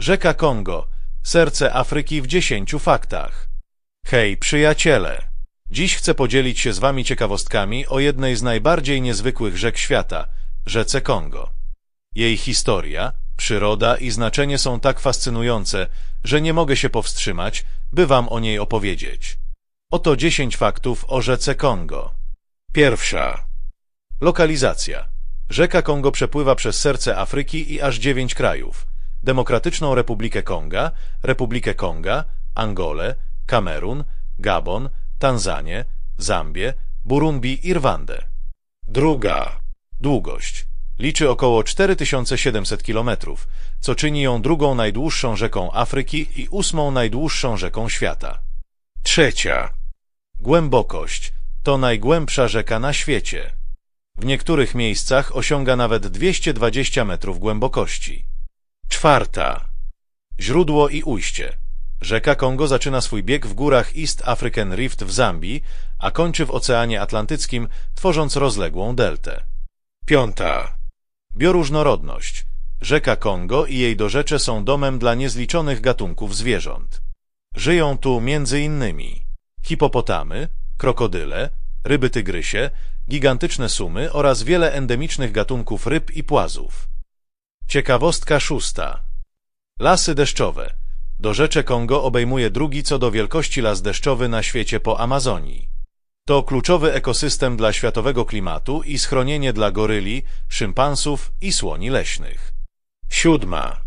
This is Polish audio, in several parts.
Rzeka Kongo, serce Afryki w dziesięciu faktach. Hej, przyjaciele! Dziś chcę podzielić się z wami ciekawostkami o jednej z najbardziej niezwykłych rzek świata, rzece Kongo. Jej historia, przyroda i znaczenie są tak fascynujące, że nie mogę się powstrzymać, by wam o niej opowiedzieć. Oto 10 faktów o rzece Kongo. Pierwsza. Lokalizacja. Rzeka Kongo przepływa przez serce Afryki i aż dziewięć krajów. Demokratyczną Republikę Konga, Republikę Konga, Angolę, Kamerun, Gabon, Tanzanię, Zambię, Burundi i Rwandę. Druga. Długość. Liczy około 4700 km, co czyni ją drugą najdłuższą rzeką Afryki i ósmą najdłuższą rzeką świata. Trzecia. Głębokość. To najgłębsza rzeka na świecie. W niektórych miejscach osiąga nawet 220 metrów głębokości. Czwarta. Źródło i ujście. Rzeka Kongo zaczyna swój bieg w górach East African Rift w Zambii, a kończy w Oceanie Atlantyckim, tworząc rozległą deltę. Piąta. Bioróżnorodność. Rzeka Kongo i jej dorzecze są domem dla niezliczonych gatunków zwierząt. Żyją tu między innymi hipopotamy, krokodyle, ryby tygrysie, gigantyczne sumy oraz wiele endemicznych gatunków ryb i płazów. Ciekawostka szósta. Lasy deszczowe. Dorzecze Kongo obejmuje drugi co do wielkości las deszczowy na świecie po Amazonii. To kluczowy ekosystem dla światowego klimatu i schronienie dla goryli, szympansów i słoni leśnych. Siódma.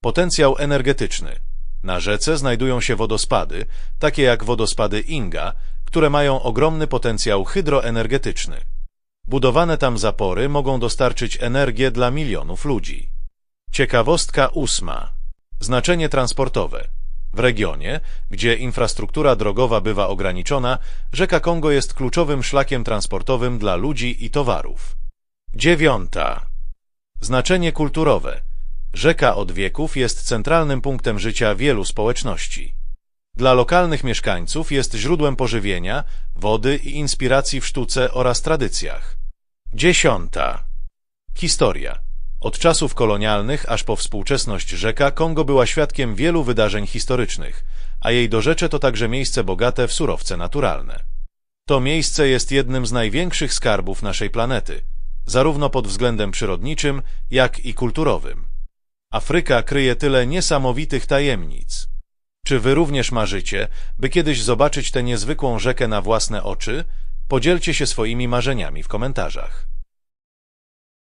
Potencjał energetyczny. Na rzece znajdują się wodospady, takie jak wodospady Inga, które mają ogromny potencjał hydroenergetyczny. Budowane tam zapory mogą dostarczyć energię dla milionów ludzi. Ciekawostka ósma. Znaczenie transportowe. W regionie, gdzie infrastruktura drogowa bywa ograniczona, rzeka Kongo jest kluczowym szlakiem transportowym dla ludzi i towarów. Dziewiąta. Znaczenie kulturowe. Rzeka od wieków jest centralnym punktem życia wielu społeczności. Dla lokalnych mieszkańców jest źródłem pożywienia, wody i inspiracji w sztuce oraz tradycjach. Dziesiąta. Historia. Od czasów kolonialnych aż po współczesność rzeka Kongo była świadkiem wielu wydarzeń historycznych, a jej dorzecze to także miejsce bogate w surowce naturalne. To miejsce jest jednym z największych skarbów naszej planety, zarówno pod względem przyrodniczym, jak i kulturowym. Afryka kryje tyle niesamowitych tajemnic. Czy wy również marzycie, by kiedyś zobaczyć tę niezwykłą rzekę na własne oczy? Podzielcie się swoimi marzeniami w komentarzach.